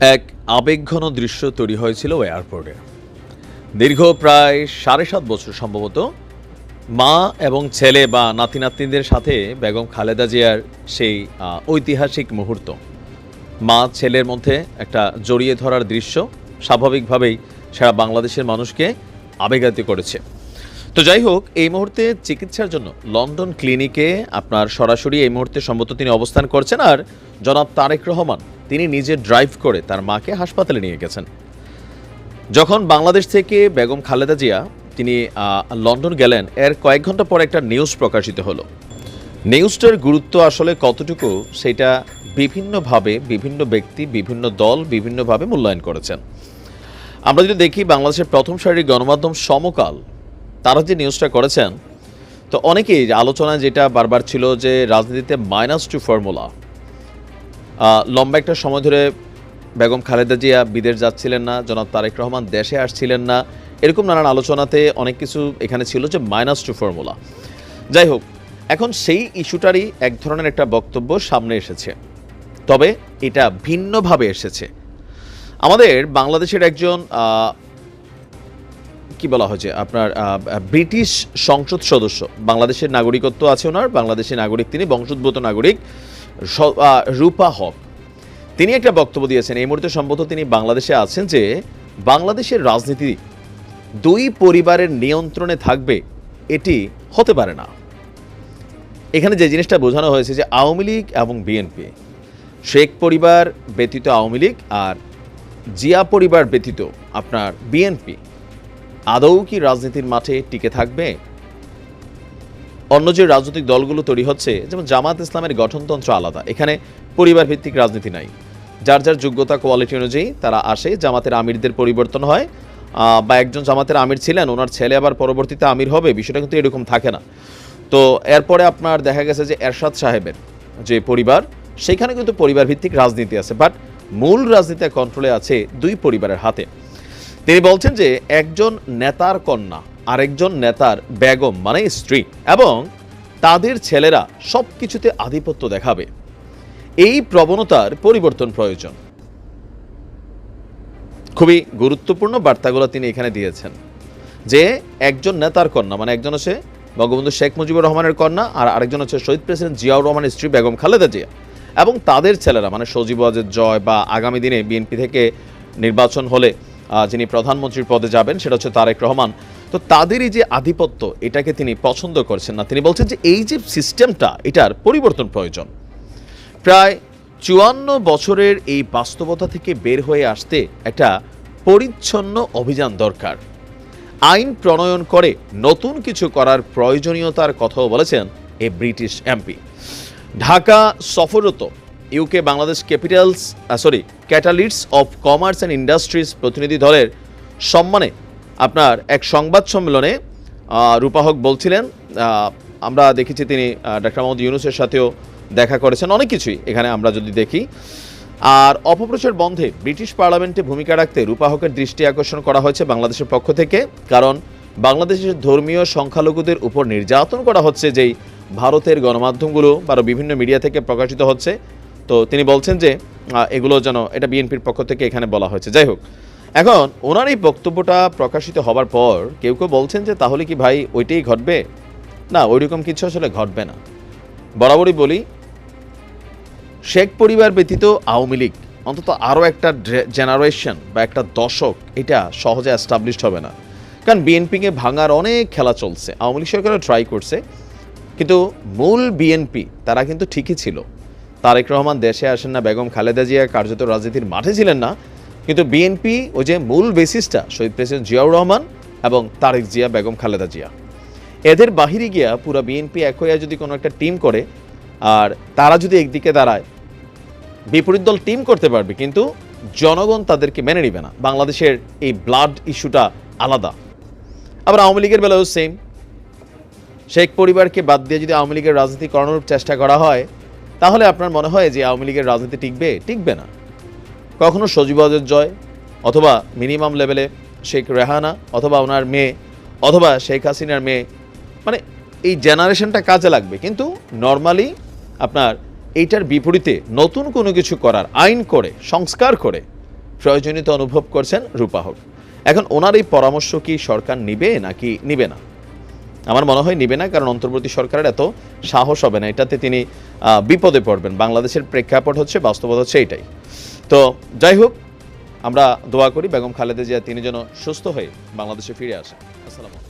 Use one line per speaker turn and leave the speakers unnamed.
এক আবেগঘন দৃশ্য তৈরি হয়েছিল এয়ারপোর্টে। দীর্ঘ প্রায় সাড়ে সাত বছর সম্ভবত, মা এবং ছেলে বা নাতি নাতনিদের সাথে বেগম খালেদা জিয়ার সেই ঐতিহাসিক মুহূর্ত। মা ছেলের মধ্যে একটা জড়িয়ে ধরার দৃশ্য স্বাভাবিকভাবেই সারা বাংলাদেশের মানুষকে আবেগায়িত করেছে। তো যাই হোক, এই মুহূর্তে চিকিৎসার জন্য লন্ডন ক্লিনিকে আপনার সরাসরি এই মুহূর্তে সম্ভবত তিনি অবস্থান করছেন। আর জনাব তারেক রহমান তিনি নিজে ড্রাইভ করে তার মাকে হাসপাতালে নিয়ে গেছেন। যখন বাংলাদেশ থেকে বেগম খালেদা জিয়া, তিনি লন্ডন গেলেন, এর কয়েক ঘণ্টা পর একটা নিউজ প্রকাশিত হলো। নিউজটার গুরুত্ব আসলে কতটুকু, সেটা বিভিন্নভাবে বিভিন্ন ব্যক্তি, বিভিন্ন দল বিভিন্নভাবে মূল্যায়ন করেছেন। আমরা যদি দেখি বাংলাদেশের প্রথম সারির গণমাধ্যম সমকাল, তারা যে নিউজটা করেছেন, তো অনেকেই আলোচনা যেটা বারবার ছিল যে রাজনীতিতে মাইনাস টু ফর্মুলা লম্বা একটা সময় ধরে বেগম খালেদা জিয়া বিদেশ যাচ্ছিলেন না, জনাব তারেক রহমান দেশে আসছিলেন না। এরকম নানান আলোচনাতে অনেক কিছু এখানে ছিল যে মাইনাস টু ফর্মুলা যাই হোক, এখন সেই ইস্যুটারই এক ধরনের একটা বক্তব্য সামনে এসেছে। তবে এটা ভিন্নভাবে এসেছে। আমাদের বাংলাদেশের একজন কি বলা হয়েছে আপনার ব্রিটিশ সংসদ সদস্য, বাংলাদেশের নাগরিকত্ব আছে ওনার বাংলাদেশের নাগরিক তিনি, বংশোদ্ভূত নাগরিক। রূপা হক। তিনি একটা বক্তব্য দিয়েছেন, এই মুহূর্তে সম্ভবত তিনি বাংলাদেশে আছেন যে, বাংলাদেশের রাজনীতি দুই পরিবারের নিয়ন্ত্রণে থাকবে, এটি হতে পারে না। এখানে যে জিনিসটা বোঝানো হয়েছে যে, আওয়ামী লীগ এবং বিএনপি, শেখ পরিবার ব্যতীত আওয়ামী লীগ আর জিয়া পরিবার ব্যতীত আপনার বিএনপি, আদৌ কি রাজনীতির মাঠে টিকে থাকবে? অন্য যে রাজনৈতিক দলগুলো তৈরি হচ্ছে, যেমন জামাত ইসলামের গঠনতন্ত্র আলাদা। এখানে পরিবার ভিত্তিক রাজনীতি নাই। যার যার যোগ্যতা কোয়ালিটি অনুযায়ী তারা আসে, জামাতের আমিরদের পরিবর্তন হয়। বা একজন জামাতের আমির ছিলেন, ওনার ছেলে আবার পরবর্তীতে আমির হবে, বিষয়টা কিন্তু এরকম থাকে না। তো এরপরে আপনার দেখা গেছে যে এরশাদ সাহেবের যে পরিবার, সেখানে কিন্তু পরিবার ভিত্তিক রাজনীতি আছে। বাট মূল রাজনীতি কন্ট্রোলে আছে দুই পরিবারের হাতে। তিনি বলছেন যে একজন নেতার কন্যা আরেকজন নেতার বেগম মানে স্ত্রী, এবং তাদের ছেলেরা সব কিছুতে আধিপত্য দেখাবে। এই প্রবণতার পরিবর্তন প্রয়োজন। খুবই গুরুত্বপূর্ণ বার্তাগুলো তিনি এখানে দিয়েছেন যে একজন নেতার কন্যা মানে একজন হচ্ছে বঙ্গবন্ধু শেখ মুজিবুর রহমানের কন্যা আর আরেকজন হচ্ছে শহীদ প্রেসিডেন্ট জিয়াউর রহমানের স্ত্রী বেগম খালেদা জিয়া এবং তাদের ছেলেরা মানে সজীব ওয়াজেদ জয় বা আগামী দিনে বিএনপি থেকে নির্বাচন হলে যিনি প্রধানমন্ত্রীর পদে যাবেন সেটা হচ্ছে তারেক রহমান। তো তাদেরই যে আধিপত্য, এটাকে তিনি পছন্দ করছেন না। তিনি বলছেন যে এই যে সিস্টেমটা, এটার পরিবর্তন প্রয়োজন। প্রায় চুয়ান্ন বছরের এই বাস্তবতা থেকে বের হয়ে আসতে একটা পরিচ্ছন্ন অভিযান দরকার। আইন প্রণয়ন করে নতুন কিছু করার প্রয়োজনীয়তার কথাও বলেছেন এই ব্রিটিশ এমপি। ঢাকা সফররত UK Bangladesh capitals sorry catalysts of commerce and industries প্রতিনিধি দলের সম্মানে আপনার এক সংবাদ সম্মেলনে আহ, রূপাহক বলছিলেন আমরা দেখেছি তিনি ডাক্তার মোহাম্মদ ইউনুসের সাথেও দেখা করেছেন অনেক কিছুই এখানে আমরা যদি দেখি। আর অপপ্রচার বন্ধে ব্রিটিশ পার্লামেন্টে ভূমিকা রাখতে রূপাহকের দৃষ্টি আকর্ষণ করা হয়েছে বাংলাদেশের পক্ষ থেকে কারণ বাংলাদেশের ধর্মীয় সংখ্যালঘুদের উপর নির্যাতন করা হচ্ছে যেই ভারতের গণমাধ্যমগুলো বা বিভিন্ন মিডিয়া থেকে প্রকাশিত হচ্ছে। তো তিনি বলছেন যে এগুলো যেন এটা বিএনপির পক্ষ থেকে এখানে বলা হয়েছে। যাই হোক এখন, ওনার এই বক্তব্যটা প্রকাশিত হবার পর কেউ কেউ বলছেন যে, তাহলে কি ভাই ওইটাই ঘটবে? না, ওইরকম কিছু আসলে ঘটবে না। বরাবরই বলি, শেখ পরিবার ব্যতীত আওয়ামী লীগ, অন্তত আরও একটা জেনারেশন বা একটা দশক, এটা সহজে অ্যাস্টাবলিশড হবে না। কারণ বিএনপিকে ভাঙার অনেক খেলা চলছে, আওয়ামী লীগ সরকারও ট্রাই করছে, কিন্তু মূল বিএনপি, তারা কিন্তু ঠিকই ছিল। তারেক রহমান দেশে আসেন না, বেগম খালেদা জিয়া কার্যত রাজনীতির মাঠে ছিলেন না কিন্তু বিএনপি ওই যে মূল বেসিসটা, শহীদ প্রেসিডেন্ট জিয়াউর রহমান এবং তারেক জিয়া, বেগম খালেদা জিয়া, এদের বাহিরে গিয়া পুরো বিএনপি এক হইয়া যদি কোনো একটা টিম করে, আর তারা যদি একদিকে দাঁড়ায়, বিপরীত দল টিম করতে পারবে, কিন্তু জনগণ তাদেরকে মেনে নিবে না। বাংলাদেশের এই ব্লাড ইস্যুটা আলাদা। আবার আওয়ামী লীগের বেলাও সেম শেখ পরিবারকে বাদ দিয়ে যদি আওয়ামী লীগের রাজনীতি করানোর চেষ্টা করা হয়, তাহলে আপনার মনে হয় যে আওয়ামী লীগের রাজনীতি টিকবে? টিকবে না। কখনো সজীবদের জয়, অথবা মিনিমাম লেভেলে শেখ রেহানা, অথবা ওনার মেয়ে, অথবা শেখ হাসিনার মেয়ে মানে এই জেনারেশনটা কাজে লাগবে। কিন্তু নর্মালি আপনার এইটার বিপরীতে নতুন কোনো কিছু করার আইন করে, সংস্কার করে প্রয়োজনীয়তা অনুভব করছেন রূপাহক এখন ওনার এই পরামর্শ কি সরকার নিবে নাকি নিবে না? আমার মনে হয় নিবে না, কারণ অন্তর্বর্তী সরকারের এত সাহস হবে না। এটাতে তিনি বিপদে পড়বেন। বাংলাদেশের প্রেক্ষাপট হচ্ছে, বাস্তবতা হচ্ছে এটাই তো যাই হোক, আমরা দোয়া করি বেগম খালেদা জিয়া তিনি যেন সুস্থ হয়ে বাংলাদেশে ফিরে আসেন। আসসালাম